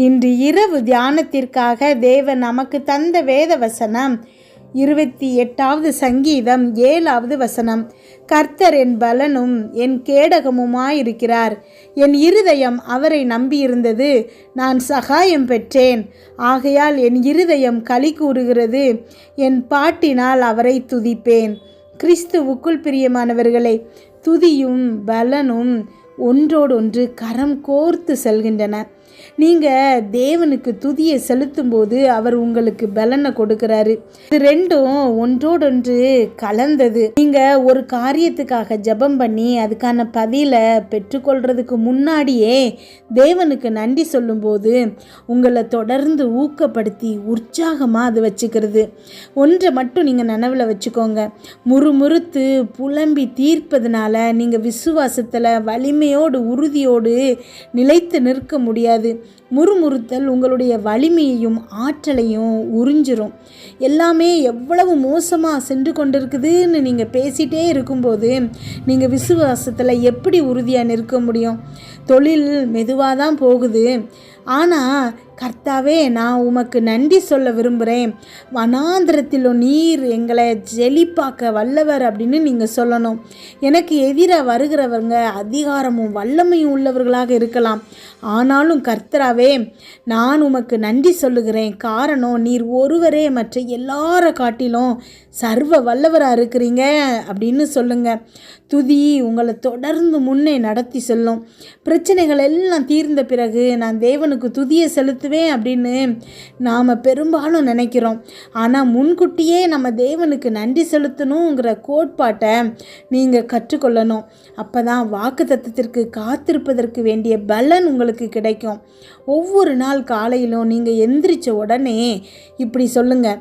இன்று இரவு தியானத்திற்காக தேவன் நமக்கு தந்த வேத வசனம். இருபத்தி எட்டாவது சங்கீதம் ஏழாவது வசனம். கர்த்தர் என் பலனும் என் கேடகமுமாயிருக்கிறார். என் இருதயம் அவரை நம்பியிருந்தது. நான் சகாயம் பெற்றேன். ஆகையால் என் இருதயம் களி கூறுகிறது. என் பாட்டினால் அவரை துதிப்பேன். கிறிஸ்துவுக்குள் பிரியமானவர்களை துதியும் பலனும் ஒன்றோடொன்று கரம் கோர்த்து செல்கின்றன. நீங்கள் தேவனுக்கு துதியை செலுத்தும்போது அவர் உங்களுக்கு பலனை கொடுக்குறாரு. இது ரெண்டும் ஒன்றோடொன்று கலந்தது. நீங்கள் ஒரு காரியத்துக்காக ஜெபம் பண்ணி அதுக்கான பதிலை பெற்றுக்கொள்றதுக்கு முன்னாடியே தேவனுக்கு நன்றி சொல்லும்போது உங்களை தொடர்ந்து ஊக்கப்படுத்தி உற்சாகமாக அது வச்சுக்கிறது. ஒன்றை மட்டும் நீங்கள் நனவில் வச்சுக்கோங்க. முறுமுறுத்து புலம்பி தீர்ப்பதுனால நீங்கள் விசுவாசத்தில் வலிமையோடு உறுதியோடு நிலைத்து நிற்க முடியாது. முறுமுறுத்தல் உங்களுடைய வலிமையையும் ஆற்றலையும் உறிஞ்சிரும். எல்லாமே எவ்வளவு மோசமாக சென்று கொண்டிருக்குதுன்னு நீங்கள் பேசிகிட்டே இருக்கும்போது நீங்கள் விசுவாசத்தில் எப்படி உறுதியாக நிற்க முடியும்? தொழில் மெதுவாக தான் போகுது. ஆனால் கர்த்தாவே நான் உமக்கு நன்றி சொல்ல விரும்புகிறேன் வனாந்திரத்திலும் நீர் எங்களை ஜெலிப்பாக்க வல்லவர் அப்படின்னு நீங்கள் சொல்லணும். எனக்கு எதிராக வருகிறவங்க அதிகாரமும் வல்லமையும் உள்ளவர்களாக இருக்கலாம். ஆனாலும் கர்த்தராவே நான் உமக்கு நன்றி சொல்லுகிறேன். காரணம் நீர் ஒருவரே மற்ற எல்லார காட்டிலும் சர்வ வல்லவராக இருக்கிறீங்க அப்படின்னு சொல்லுங்கள் துதி உங்களை தொடர்ந்து முன்னே நடத்தி செல்லும். பிரச்சனைகள் எல்லாம் தீர்ந்த பிறகு நான் தேவனுக்கு துதியை செலுத்து பேசுவேன் அப்படின்னு நாம் பெரும்பாலும் நினைக்கிறோம். ஆனால் முன்கூட்டியே நம்ம தேவனுக்கு நன்றி செலுத்தணுங்கிற கோட்பாட்டை நீங்கள் கற்றுக்கொள்ளணும். அப்போ தான் வாக்கு தத்துவத்திற்கு காத்திருப்பதற்கு வேண்டிய பலன் உங்களுக்கு கிடைக்கும். ஒவ்வொரு நாள் காலையிலும் நீங்கள் எந்திரிச்ச உடனே இப்படி சொல்லுங்கள்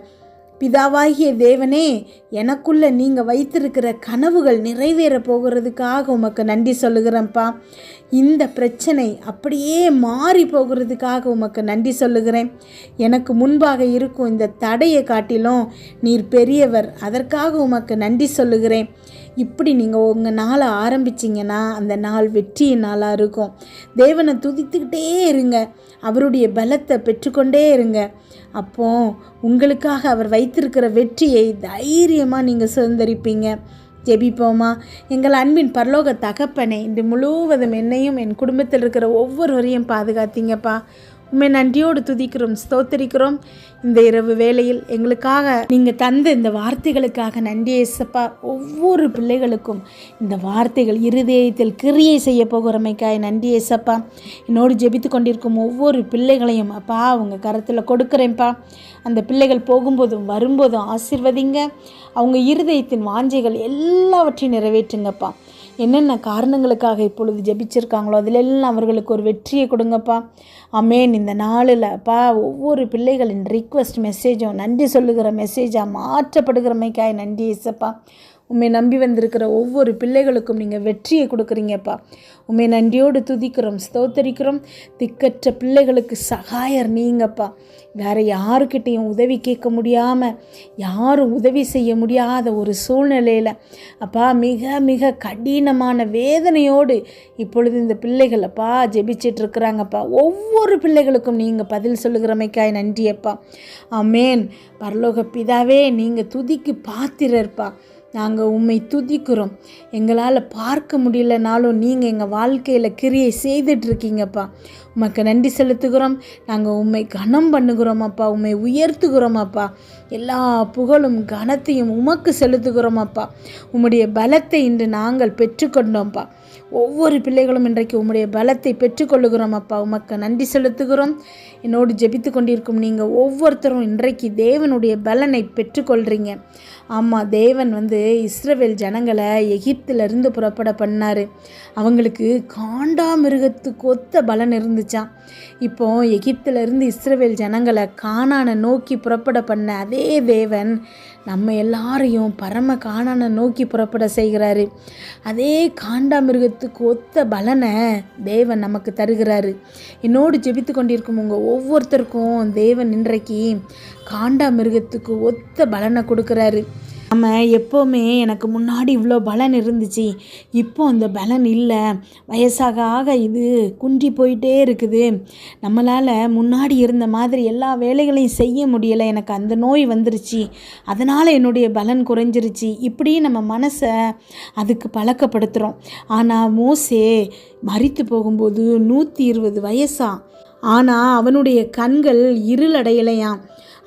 பிதாவாகிய தேவனே எனக்குள்ள நீங்கள் வைத்திருக்கிற கனவுகள் நிறைவேற போகிறதுக்காக உமக்கு நன்றி சொல்லுகிறேன்ப்பா. இந்த பிரச்சனை அப்படியே மாறி போகிறதுக்காக உமக்கு நன்றி சொல்லுகிறேன். எனக்கு முன்பாக இருக்கும் இந்த தடையை காட்டிலும் நீர் பெரியவர் அதற்காக உமக்கு நன்றி சொல்லுகிறேன். இப்படி நீங்கள் உங்கள் நாளை ஆரம்பிச்சிங்கன்னா அந்த நாள் வெற்றி நாளாக இருக்கும். தேவனை துதித்துக்கிட்டே இருங்க. அவருடைய பலத்தை பெற்றுக்கொண்டே இருங்க. அப்போ உங்களுக்காக அவர் வைத்திருக்கிற வெற்றியை தைரியமாக நீங்கள் சுதந்திரிப்பீங்க. ஜெபிப்போமா? எங்கள் அன்பின் பரலோக தகப்பனை இன்று முழுவதும் என்னையும் என் குடும்பத்தில் இருக்கிற ஒவ்வொருவரையும் பாதுகாத்தீங்கப்பா. உண்மை நன்றியோடு துதிக்கிறோம் ஸ்தோத்தரிக்கிறோம். இந்த இரவு வேளையில் எங்களுக்காக நீங்கள் தந்த இந்த வார்த்தைகளுக்காக நன்றி ஏசப்பா. ஒவ்வொரு பிள்ளைகளுக்கும் இந்த வார்த்தைகள் இருதயத்தில் கிரியை செய்ய போகிறமைக்காய் நன்றி ஏசப்பா. என்னோடு ஜெபித்து கொண்டிருக்கும் ஒவ்வொரு பிள்ளைகளையும் அப்பா அவங்க கரத்தில் கொடுக்குறேன்ப்பா. அந்த பிள்ளைகள் போகும்போதும் வரும்போதும் ஆசிர்வதிங்க. அவங்க இருதயத்தின் வாஞ்சைகள் எல்லாவற்றையும் நிறைவேற்றுங்கப்பா. என்னென்ன காரணங்களுக்காக இப்பொழுது ஜெபிச்சிருக்காங்களோ அதிலெல்லாம் அவர்களுக்கு ஒரு வெற்றியை கொடுங்கப்பா. அமேன் இந்த நாளில் அப்பா ஒவ்வொரு பிள்ளைகளின் ரிக்வெஸ்ட் மெசேஜும் நன்றி சொல்லுகிற மெசேஜாக மாற்றப்படுகிறமைக்காய் நன்றி இசப்பா உண்மை நம்பி வந்திருக்கிற ஒவ்வொரு பிள்ளைகளுக்கும் நீங்கள் வெற்றியை கொடுக்குறீங்கப்பா. உண்மை நன்றியோடு துதிக்கிறோம் ஸ்தோத்தரிக்கிறோம். திக்கற்ற பிள்ளைகளுக்கு சகாயர் நீங்கப்பா. வேறு யாருக்கிட்டேயும் உதவி கேட்க முடியாமல் யாரும் உதவி செய்ய முடியாத ஒரு சூழ்நிலையில் அப்பா மிக மிக கடினமான வேதனையோடு இப்பொழுது இந்த பிள்ளைகள் அப்பா ஜெபிச்சிட்டு இருக்கிறாங்கப்பா. ஒவ்வொரு பிள்ளைகளுக்கும் நீங்கள் பதில் சொல்லுகிறமைக்காய் நன்றியப்பா. அமேன் பரலோக பிதாவே நீங்கள் துதிக்கு பாத்திரப்பா நாங்கள் உண்மை துதிக்கிறோம். எங்களால் பார்க்க முடியலனாலும் நீங்கள் எங்கள் வாழ்க்கையில் கிரியை செய்துட்ருக்கீங்கப்பா உமக்கு நன்றி செலுத்துகிறோம். நாங்கள் உண்மை கனம் பண்ணுகிறோமப்பா. உண்மை உயர்த்துகிறோமப்பா. எல்லா புகழும் கனத்தையும் உமக்கு செலுத்துகிறோமப்பா. உம்முடைய பலத்தை இன்று நாங்கள் பெற்றுக்கொண்டோம்ப்பா. ஒவ்வொரு பிள்ளைகளும் இன்றைக்கு உம்முடைய பலத்தை பெற்றுக்கொள்ளுகிறோம் அப்பா உமக்கு நன்றி செலுத்துகிறோம். என்னோடு ஜெபித்து கொண்டிருக்கும் நீங்கள் ஒவ்வொருத்தரும் இன்றைக்கு தேவனுடைய பலனை பெற்றுக்கொள்கிறீங்க ஆமாம் தேவன் வந்து இஸ்ரவேல் ஜனங்களை எகிப்திலிருந்து புறப்பட பண்ணார். அவங்களுக்கு காண்டாமிருகத்துக்கு ஒத்த பலன் இருந்துச்சான் இப்போ எகிப்திலிருந்து இஸ்ரவேல் ஜனங்களை காணான நோக்கி புறப்பட பண்ண அதே தேவன் நம்ம எல்லாரையும் பரம காணான நோக்கி புறப்பட செய்கிறாரு. அதே காண்டாமிருகத்துக்கு ஒத்த பலனை தேவன் நமக்கு தருகிறாரு. என்னோடு ஜெபித்து கொண்டிருக்கும் உங்கள் ஒவ்வொருத்தருக்கும் தேவன் இன்றைக்கு காண்டாமிருகத்துக்கு ஒத்த பலனை கொடுக்குறாரு. நம்ம எப்போவுமே எனக்கு முன்னாடி இவ்வளோ பலன் இருந்துச்சு. இப்போ அந்த பலன் இல்லை. வயசாக ஆக இது குன்றி போயிட்டே இருக்குது. நம்மளால் முன்னாடி இருந்த மாதிரி எல்லா வேலைகளையும் செய்ய முடியலை. எனக்கு அந்த நோய் வந்துருச்சு. அதனால் என்னுடைய பலன் குறைஞ்சிருச்சு. இப்படி நம்ம மனசை அதுக்கு பழக்கப்படுத்துகிறோம் ஆனால் மோசே மறித்து போகும்போது நூற்றி இருபது வயசா. ஆனால் அவனுடைய கண்கள் இருளடையலையாம்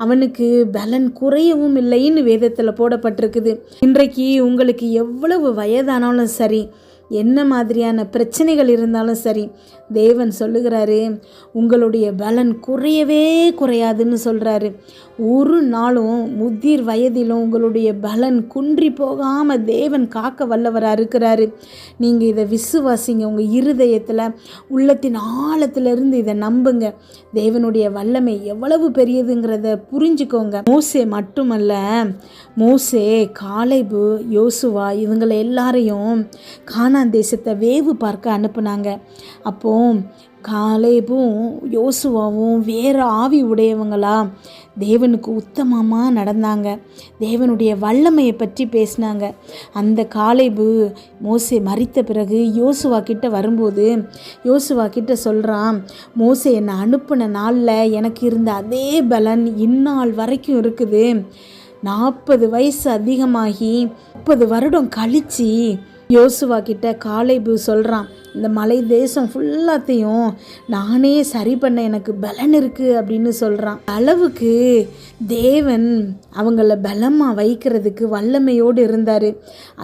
அவனுக்கு பலன் குறையவும் இல்லைன்னு வேதத்தில் போடப்பட்டிருக்குது. இன்றைக்கு உங்களுக்கு எவ்வளவு வயதானாலும் சரி என்ன மாதிரியான பிரச்சனைகள் இருந்தாலும் சரி தேவன் சொல்லுகிறாரு உங்களுடைய பலன் குறையவே குறையாதுன்னு சொல்கிறாரு ஒரு நாளும் முதிர் வயதிலும் உங்களுடைய பலன் குன்றி போகாமல் தேவன் காக்க வல்லவராக இருக்கிறாரு. நீங்கள் இதை விசுவாசிங்க. உங்கள் இருதயத்தில் உள்ளத்தின் ஆழத்திலிருந்து இதை நம்புங்க. தேவனுடைய வல்லமை எவ்வளவு பெரியதுங்கிறத புரிஞ்சுக்கோங்க. மோசே மட்டுமல்ல மோசே காலைபு யோசுவா இவங்களை எல்லாரையும் கானான் தேசத்தை வேவு பார்க்க அனுப்புனாங்க. அப்போ காலேபும் யோசுவாவும் வேறு ஆவி உடையவங்களா தேவனுக்கு உத்தமமாக நடந்தாங்க. தேவனுடைய வல்லமையை பற்றி பேசினாங்க. அந்த காலேபு மோசே மறித்த பிறகு யோசுவா கிட்ட வரும்போது யோசுவா கிட்ட சொல்கிறான் மோசே என்னை அனுப்பின நாளில் எனக்கு இருந்த அதே பலன் இந்நாள் வரைக்கும் இருக்குது. நாற்பது வயசு அதிகமாகி முப்பது வருடம் கழித்து யோசுவா கிட்ட காலைபு சொல்கிறான் இந்த மலை தேசம் ஃபுல்லாத்தையும் நானே சரி பண்ண எனக்கு பலன் இருக்குது அப்படின்னு சொல்கிறான் அளவுக்கு தேவன் அவங்கள பலமாக வைக்கிறதுக்கு வல்லமையோடு இருந்தார்.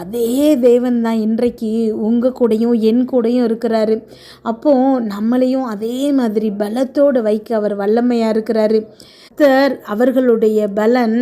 அதே தேவன் தான் இன்றைக்கு உங்கள் கூடயும் என் கூடயும் இருக்கிறாரு. அப்போது நம்மளையும் அதே மாதிரி பலத்தோடு வைக்க அவர் வல்லமையாக இருக்கிறாரு. கர்த்தர் அவர்களுடைய பலன்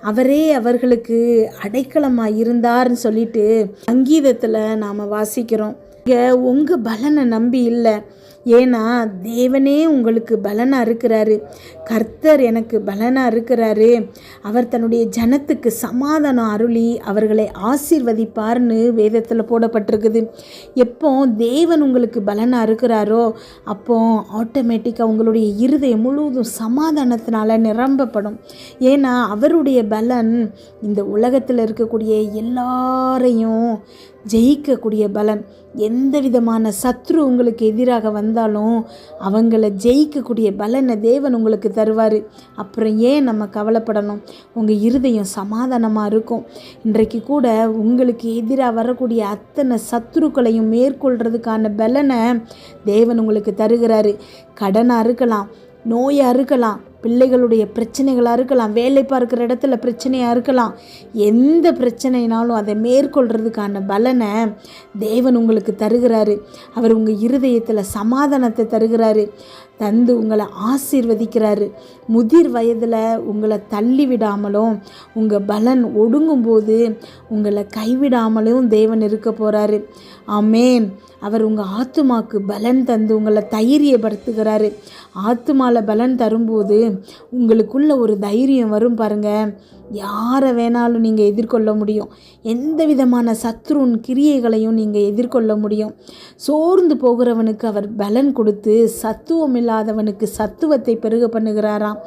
அவரே அவர்களுக்கு அடைக்கலமாக இருந்தார்னு சொல்லிட்டு சங்கீதத்தில் நாம் வாசிக்கிறோம். இங்கே உங்கள் பலனை நம்பி இல்லை. ஏன்னா தேவனே உங்களுக்கு பலனாக இருக்கிறாரு. கர்த்தர் எனக்கு பலனாக இருக்கிறாரு. அவர் தன்னுடைய ஜனத்துக்கு சமாதானம் அருளி அவர்களை ஆசீர்வதிப்பார்னு வேதத்தில் போடப்பட்டிருக்குது. எப்போ தேவன் உங்களுக்கு பலனாக இருக்கிறாரோ அப்போ ஆட்டோமேட்டிக்காக உங்களுடைய இருதயம் முழுவதும் சமாதானத்தினால் நிரம்பப்படும். ஏன்னா அவருடைய பலன் இந்த உலகத்தில் இருக்கக்கூடிய எல்லாரையும் ஜெயிக்கக்கூடிய பலன். எந்த விதமான சத்ரு உங்களுக்கு எதிராக வந்தாலும் அவங்கள ஜெயிக்கக்கூடிய பலனை தேவன் உங்களுக்கு தருவார். அப்புறம் ஏன் நம்ம கவலைப்படணும்? உங்கள் இருதயம் சமாதானமாக இருக்கும். இன்றைக்கு கூட உங்களுக்கு எதிராக வரக்கூடிய அத்தனை சத்ருக்களையும் மேற்கொள்கிறதுக்கான பலனை தேவன் உங்களுக்கு தருகிறாரு. கடனாக இருக்கலாம் நோயாக இருக்கலாம் பிள்ளைகளுடைய பிரச்சனைகளாக இருக்கலாம் வேலை பார்க்குற இடத்துல பிரச்சனையாக இருக்கலாம். எந்த பிரச்சனைனாலும் அதை மேற்கொள்கிறதுக்கான பலனை தேவன் உங்களுக்கு தருகிறாரு. அவர் உங்கள் இருதயத்தில் சமாதானத்தை தருகிறாரு. தந்து உங்களை ஆசீர்வதிக்கிறாரு. முதிர் வயதில் உங்களை தள்ளி விடாமலும் உங்கள் பலன் ஒடுங்கும்போது உங்களை கைவிடாமலும் தேவன் இருக்க போகிறாரு ஆமேன். அவர் உங்கள் ஆத்துமாக்கு பலன் தந்து உங்களை தைரியப்படுத்துகிறாரு. ஆத்துமாவில் பலன் தரும்போது உங்களுக்குள்ள ஒரு தைரியம் வரும் பாருங்கள் யாரை வேணாலும் நீங்கள் எதிர்கொள்ள முடியும். எந்த விதமான சத்ருன் கிரியைகளையும் நீங்கள் எதிர்கொள்ள முடியும். சோர்ந்து போகிறவனுக்கு அவர் பலன் கொடுத்து சத்துவம் இல்லாதவனுக்கு சத்துவத்தை பெருக பண்ணுகிறாராம்.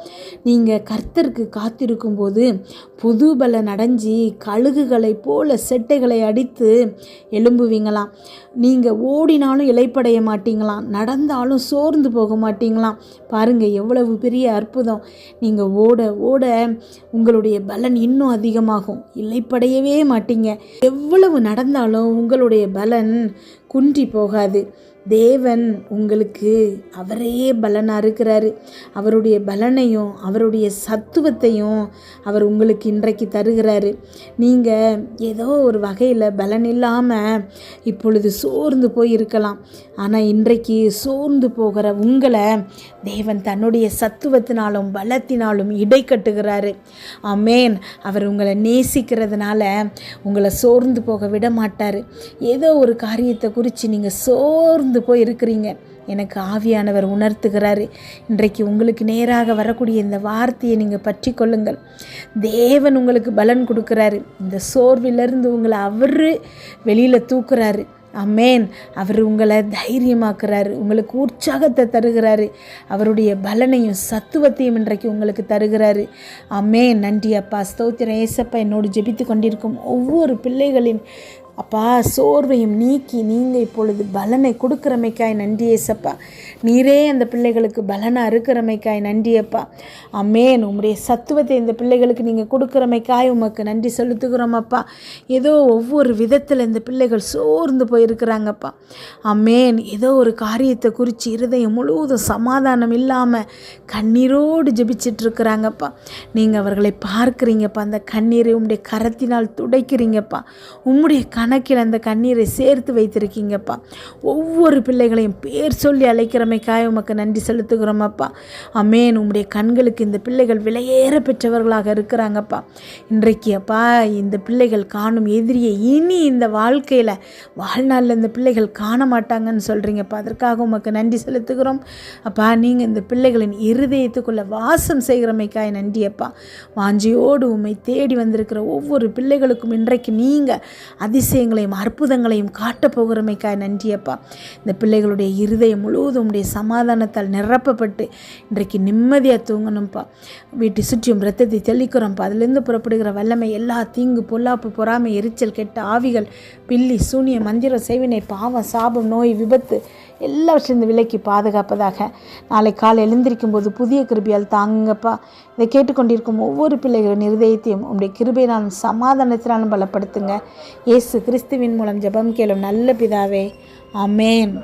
நீங்கள் கர்த்தருக்கு காத்திருக்கும் போது புது பலன் அடைஞ்சி கழுகுகளை போல செட்டைகளை அடித்து எழும்புவீங்களாம். நீங்கள் ஓடினாலும் இலைப்படைய மாட்டீங்களாம். நடந்தாலும் சோர்ந்து போக மாட்டீங்களாம். பாருங்கள் எவ்வளவு பெரிய அற்புதம். நீங்கள் ஓட ஓட உங்களுடைய பலன் இன்னும் அதிகமாகும். இல்லைப்படையவே மாட்டீங்க. எவ்வளவு நடந்தாலும் உங்களுடைய பலன் குன்றி போகாது. தேவன் உங்களுக்கு அவரே பலனாக இருக்கிறாரு. அவருடைய பலனையும் அவருடைய சத்துவத்தையும் அவர் உங்களுக்கு இன்றைக்கு தருகிறாரு. நீங்கள் ஏதோ ஒரு வகையில் பலன் இல்லாமல் இப்பொழுது சோர்ந்து போய் இருக்கலாம் ஆனால் இன்றைக்கு சோர்ந்து போகிற உங்களை தேவன் தன்னுடைய சத்துவத்தினாலும் பலத்தினாலும் இடை கட்டுகிறாரு. ஆமேன். அவர் உங்களை நேசிக்கிறதுனால உங்களை சோர்ந்து போக விட மாட்டார் ஏதோ ஒரு காரியத்தை குறித்து நீங்கள் சோர்ந்து போய் இருக்கிறீங்க எனக்கு ஆவியானவர் உணர்த்துகிறாரு. இன்றைக்கு உங்களுக்கு நேராக வரக்கூடிய இந்த வார்த்தையை நீங்கள் பற்றி கொள்ளுங்கள். தேவன் உங்களுக்கு பலன் கொடுக்குறாரு. இந்த சோர்விலிருந்து உங்களை அவர் வெளியில் தூக்குறாரு. அமேன் அவர் உங்களை தைரியமாக்குறாரு. உங்களுக்கு உற்சாகத்தை தருகிறாரு. அவருடைய பலனையும் சத்துவத்தையும் இன்றைக்கு உங்களுக்கு தருகிறாரு. அமேன் நன்றி அப்பா. ஸ்தோத்திரம். ஏசப்பா என்னோடு ஜெபித்து கொண்டிருக்கும் ஒவ்வொரு பிள்ளைகளின் அப்பா சோர்வையும் நீக்கி நீங்கள் இப்பொழுது பலனை கொடுக்குறமைக்காய் நன்றி ஏசப்பா. நீரே அந்த பிள்ளைகளுக்கு பலனாக இருக்கிறமைக்காய் நன்றியப்பா அம்மேன் உங்களுடைய உம்முடைய சத்துவத்தை இந்த பிள்ளைகளுக்கு நீங்கள் கொடுக்குறமைக்காய் உமக்கு நன்றி செலுத்துகிறோமப்பா ஏதோ ஒவ்வொரு விதத்தில் இந்த பிள்ளைகள் சோர்ந்து போயிருக்கிறாங்கப்பா. அம்மேன் ஏதோ ஒரு காரியத்தை குறித்து இருதயம் முழுவதும் சமாதானம் இல்லாமல் கண்ணீரோடு ஜபிச்சிட்ருக்குறாங்கப்பா. நீங்கள் அவர்களை பார்க்குறீங்கப்பா. அந்த கண்ணீரை உம்முடைய கரத்தினால் துடைக்கிறீங்கப்பா. உம்முடைய கணக்கில் அந்த கண்ணீரை சேர்த்து வைத்திருக்கீங்கப்பா. ஒவ்வொரு பிள்ளைகளையும் பேர் சொல்லி அழைக்கிறமைக்காய் உமக்கு நன்றி செலுத்துகிறோமப்பா. அமேன். உம்முடைய கண்களுக்கு இந்த பிள்ளைகள் விலையேற பெற்றவர்களாக இருக்கிறாங்கப்பா. இன்றைக்கு அப்பா இந்த பிள்ளைகள் காணும் எதிரியை இனி இந்த வாழ்க்கையில் வாழ்நாளில் இந்த பிள்ளைகள் காண மாட்டாங்கன்னு சொல்கிறீங்கப்பா அதற்காக உமக்கு நன்றி செலுத்துகிறோம். அப்பா நீங்கள் இந்த பிள்ளைகளின் இருதயத்துக்குள்ளே வாசம் செய்கிறமைக்காய் நன்றி அப்பா. வாஞ்சியோடு உம்மை தேடி வந்திருக்கிற ஒவ்வொரு பிள்ளைகளுக்கும் இன்றைக்கு நீங்கள் அதிசயங்களையும் அற்புதங்களையும் காட்டப் போகிறமைக்காய் நன்றி அப்பா. இந்த பிள்ளைகளுடைய இருதயம் முழுவதும் உடைய சமாதானத்தால் நிரப்பப்பட்டு இன்றைக்கு நிம்மதியாக தூங்கணும்ப்பா. வீட்டை சுற்றியும் ரத்தத்தை தெளிக்கிறோம்ப்பா. அதுலேருந்து புறப்படுகிற வல்லமை எல்லா தீங்கு பொல்லாப்பு பொறாமை எரிச்சல் கெட்ட ஆவிகள் பில்லி சூனிய மந்திரம் செய்வினை பாவம் சாபம் நோய் விபத்து எல்லாவற்றிலிருந்து விலக்கி பாதுகாப்பதாக நாளை காலை எழுந்திருக்கும் போது புதிய கிருபியால் தாங்குங்கப்பா இதை கேட்டுக்கொண்டிருக்கும் ஒவ்வொரு பிள்ளைகளின் இருதயத்தையும் உங்களுடைய கிருபையினாலும் சமாதானத்தினாலும் பலப்படுத்துங்க. இயேசு கிறிஸ்துவின் மூலம் ஜெபம் கேளும் நல்ல பிதாவே. அமேன்